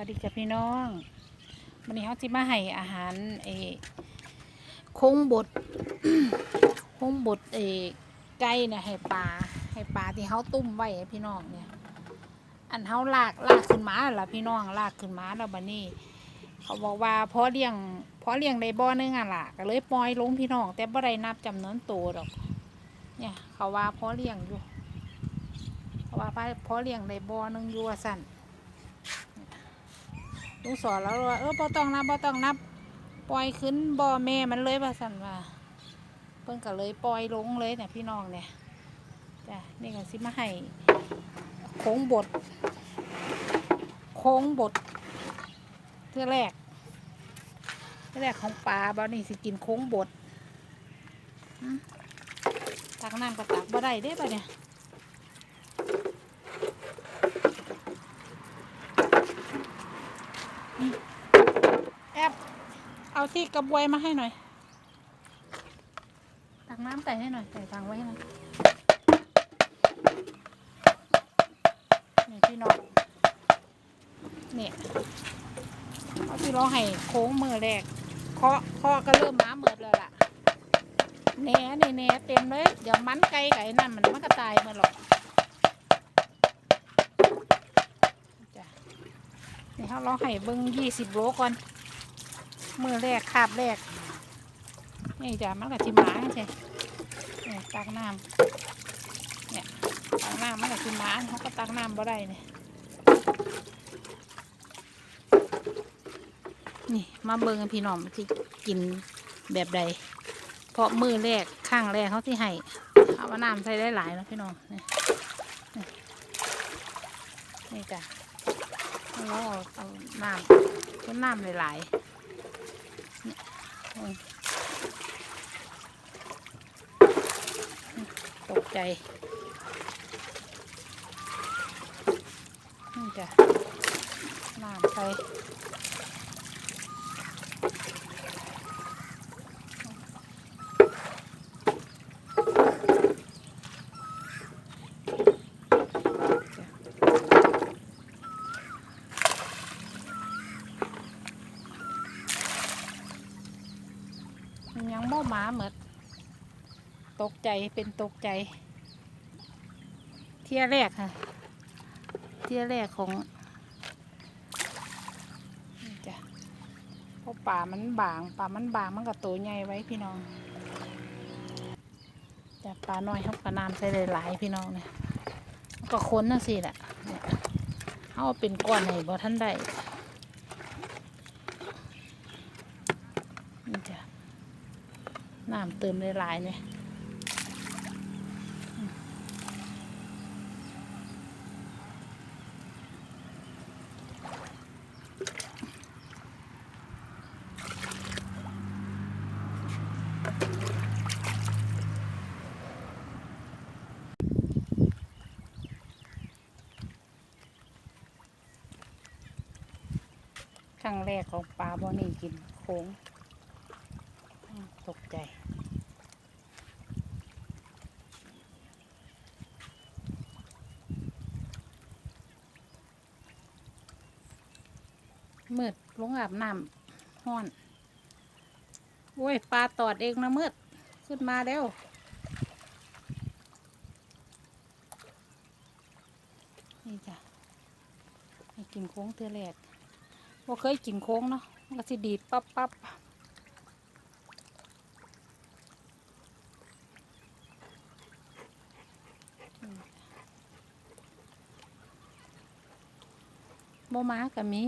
วัสดีจ้ะพี่น้องวันนี้เขาจะมาให้อาหารเอคงบดคงบดเอไก่เนี่ยให้ปลาให้ปลาที่เขาตุ้มไว้พี่น้องเนี่ย อันเขาลากลากขึ้นมาล่ะพี่น้องลากขึ้นมาแล้วบัดนี้ เขาบอกว่าเพอเลี้ยงเพอเลี้ยงในบ่อนึงอะล่ะก็เลยปล่อยลงพี่น้อง แต่บ่ได้นับจำนวนตัวดอก เนี่ย เขาว่าเพอเลี้ยงอยู่ เขาว่าเพอเลี้ยงในบ่อนึงอยู่สั่น ลุงสอนแล้วว่าเออบ่ต้องนับบ่ต้องนับ ปล่อยขึ้นบ่อแม่มันเลยว่าสั่นว่าเพิ่นก็เลยปล่อยลงเลยเนี่ยพี่น้องเนี่ยจ้ะนี่ก็สิมาให้โค้งบดโค้งบดเทื่อแรกเทื่อแรกของปลาบ่นี่สิกินโค้งบดตักน้ำก็ตักบ่ได้เด้ป่ะเนี่ย แอบ เอาที่กระบวยมาให้หน่อย ตักน้ำใส่ให้หน่อย ใส่ถังไว้ให้หน่อยนี่พี่น้องเนี่ยเอาที่เราให้โค้งมือแรกเคาะเคาะก็เริ่มม้าเหมือดแล้วล่ะแหน่นี่แหน่เต็มเลย เดี๋ยวมันไกลไก่นั่นมันมันก็ตายมันหรอกจ้ะนี่เขาเราให้เบิ้งยี่สิบโลก่อน มือแรกคาบแรก นี่จ้ะมันกับชิมาใช่เนี่ยตักน้ำเนี่ยตักน้ำมันกับชิมาเขาก็ตักน้ำบ่ได้เนี่ยนี่มาเบิ่งกันพี่น้องที่กินแบบใด เพราะมือแรกข้างแรกเขาที่ให้เอาว่าน้ำใส่ได้หลายแล้วพี่น้องนี่นี่จ้ะแล้วเอาเอาน้ำต้นน้ำหลายๆอืม ตกใจนี่จ้ะน้ำไป มันยังบ่หมาเหมือนตกใจเป็นตกใจ เที่ยแรกค่ะ เที่ยแรกของนี่จ้ะเพราะป่ามันบางป่ามันบางมันก็ตัวใหญ่ไว้พี่น้องแต่ปลาน้อยเขาปลาน้ำใส่หลายๆพี่น้องเนี่ยก็ค้นนั่นสิแหละเนี่ยเขาเอาเป็นก้อนให้บ่ท่านได้นี่จ้ะ น้ำเติมหลายๆเนี่ยครั้งแรกของปลาบอนี่กินโค้ง ตกใจ มืดลงอาบน้ำห้อน โอ้ย ปลาตอดเองนะมืด ขึ้นมาแล้วนี่จ้ะกินโค้งเทือแรกว่าเคยกินโค้งเนาะก็สิดีดปั๊บปั๊บ โมมากับมี